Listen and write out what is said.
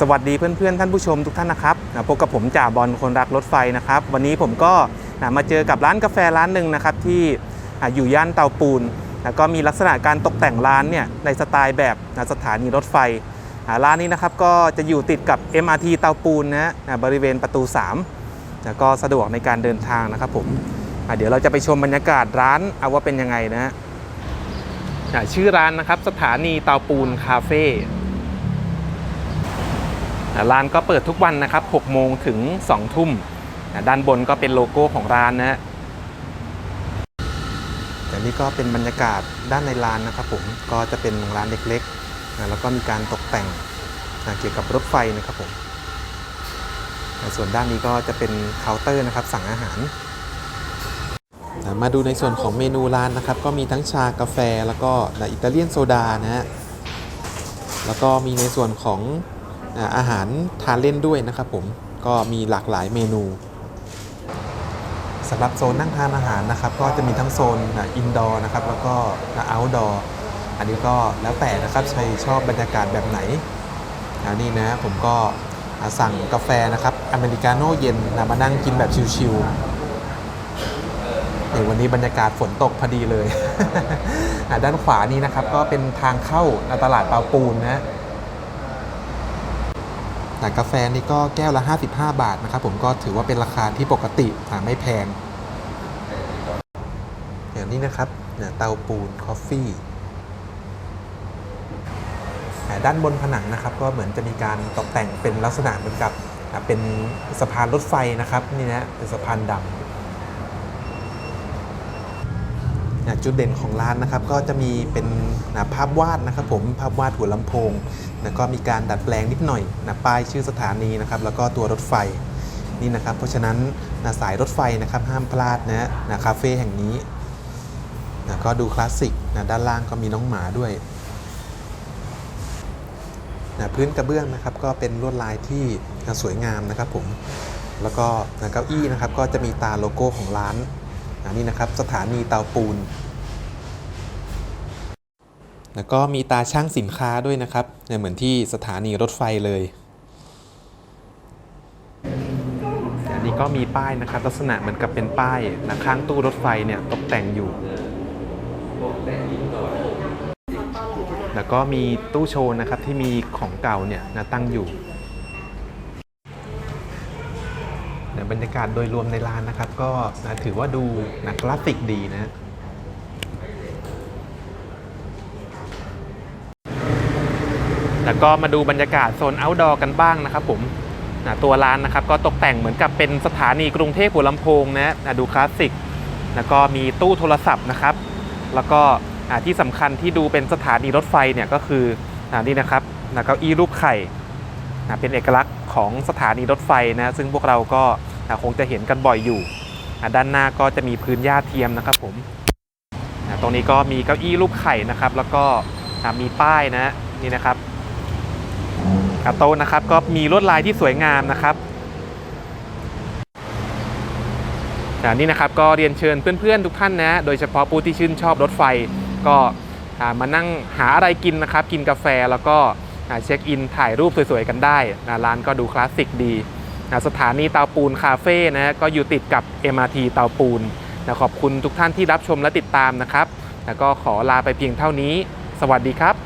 สวัสดีเพื่อนๆ ท่านผู้ชมทุกท่านนะครับพบกับผมจ่าบอลคนรักรถไฟนะครับ วันนี้ผมก็มาเจอกับร้านกาแฟร้านหนึ่งนะครับที่อยู่ย่านเตาปูน แล้วก็มีลักษณะการตกแต่งร้านเนี่ยในสไตล์แบบสถานีรถไฟ ร้านนี้นะครับก็จะอยู่ติดกับ MRT เตาปูนนะบริเวณประตู 3 แล้วก็สะดวกในการเดินทางนะครับผมเดี๋ยวเราจะไปชมบรรยากาศร้านเอาว่าเป็นยังไงนะชื่อร้านนะครับสถานีเตาปูนคาเฟ่ ร้านก็เปิดทุกวันนะครับ6โมงถึง2ทุ่มด้านบนก็เป็นโลโก้ของร้านนะฮะแต่นี่ก็เป็นบรรยากาศด้านในร้านนะครับผมก็จะเป็นร้านเล็กๆแล้วก็มีการตกแต่งเกี่ยวกับรถไฟนะครับผมส่วนด้านนี้ก็จะเป็นเคาน์เตอร์นะครับสั่งอาหาร มาดูในส่วนของเมนูร้านนะครับ ก็มีทั้งชากาแฟแล้วก็อิตาเลียนโซดานะฮะแล้วก็มีในส่วนของ อาหารทานเล่นด้วยนะครับผมก็มีหลากหลายเมนูสำหรับโซนนั่งทานอาหารนะครับ ก็จะมีทั้งโซนอินดอร์นะครับ แล้วก็เอาท์ดอร์อันนี้ก็แล้วแต่นะครับใครชอบบรรยากาศแบบไหนอันนี้นะผมก็สั่งกาแฟนะครับอเมริกาโน่เย็นนะมานั่งกินแบบชิลๆนี่วันนี้บรรยากาศฝนตกพอดีเลย ด้านขวานี้นะครับก็เป็นทางเข้าตลาดเปาปูนนะ แต่กาแฟนี่ก็แก้วละ 55 บาทนะครับผมก็ถือว่าเป็นราคาที่ปกติไม่แพง อย่างนี้นะครับเนี่ยเตาปูนคอฟฟี่ด้านบนผนังนะครับ ก็เหมือนจะมีการตกแต่งเป็นลักษณะเหมือนกับเป็นสะพานรถไฟนะครับนี่นะเป็นสะพานดำเนี่ย จุดเด่นของร้านนะครับก็จะมีเป็นนะภาพวาดนะครับผมภาพวาดหัวลำโพงแล้วก็มีการดัดแปลงนิดหน่อยนะป้ายชื่อสถานีนะครับแล้วก็ตัวรถไฟนี่นะครับ เพราะฉะนั้นนะสายรถไฟนะครับห้ามพลาดนะนะคาเฟ่แห่งนี้นะก็ดูคลาสสิกนะด้านล่างก็มีน้องหมาด้วยนะพื้นกระเบื้องนะครับก็เป็นลวดลายที่นะสวยงามนะครับผมแล้วก็นะเก้าอี้นะครับก็จะมีตาโลโก้ของร้าน นะนี่นะครับสถานีเตาปูน แล้วก็มีตาช่างสินค้าด้วยนะครับเนี่ยเหมือนที่สถานีรถไฟเลย อันนี้ก็มีป้ายนะครับ ลักษณะเหมือนกับเป็นป้ายนะข้างตู้รถไฟเนี่ยตกแต่งอยู่ แล้วก็มีตู้โชว์นะครับที่มีของเก่าเนี่ยนะตั้งอยู่ บรรยากาศโดยรวมในร้านนะครับ ก็นะถือว่าดูนะคลาสสิกดีนะแล้วก็มาดูบรรยากาศโซน outdoor กันบ้างนะครับผมนะตัวร้านนะครับก็ตกแต่งเหมือนกับเป็นสถานีกรุงเทพหัวลำโพงนะนะดูคลาสสิก แล้วก็มีตู้โทรศัพท์นะครับ แล้วก็ที่สำคัญที่ดูเป็นสถานีรถไฟเนี่ยก็คือนี่นะครับนะเก้าอี้รูปไข่ นะเป็นเอกลักษณ์ของสถานีรถไฟนะซึ่งพวกเราก็นะคงจะเห็นกันบ่อยอยู่อ่าด้านหน้าก็จะมีพื้นหญ้าเทียมนะครับผมนะตรงนี้ก็มีเก้าอี้รูปไข่นะครับ แล้วก็อ่ามีป้ายนะนี่นะครับกระโต๊ะนะครับก็มีลวดลายที่สวยงามนะครับนี่นะครับก็เรียนเชิญเพื่อนๆทุกท่านนะ โดยเฉพาะผู้ที่ชื่นชอบรถไฟก็มานั่งหาอะไรกินนะครับ กินกาแฟแล้วก็ เช็คอินถ่ายรูปสวยๆกันได้นะร้านก็ดูคลาสสิกดีนะสถานีเตาปูนคาเฟ่นะก็อยู่ติดกับ MRT เตาปูนนะขอบคุณทุกท่านที่รับชมและติดตามนะครับ แล้วก็ขอลาไปเพียงเท่านี้ สวัสดีครับ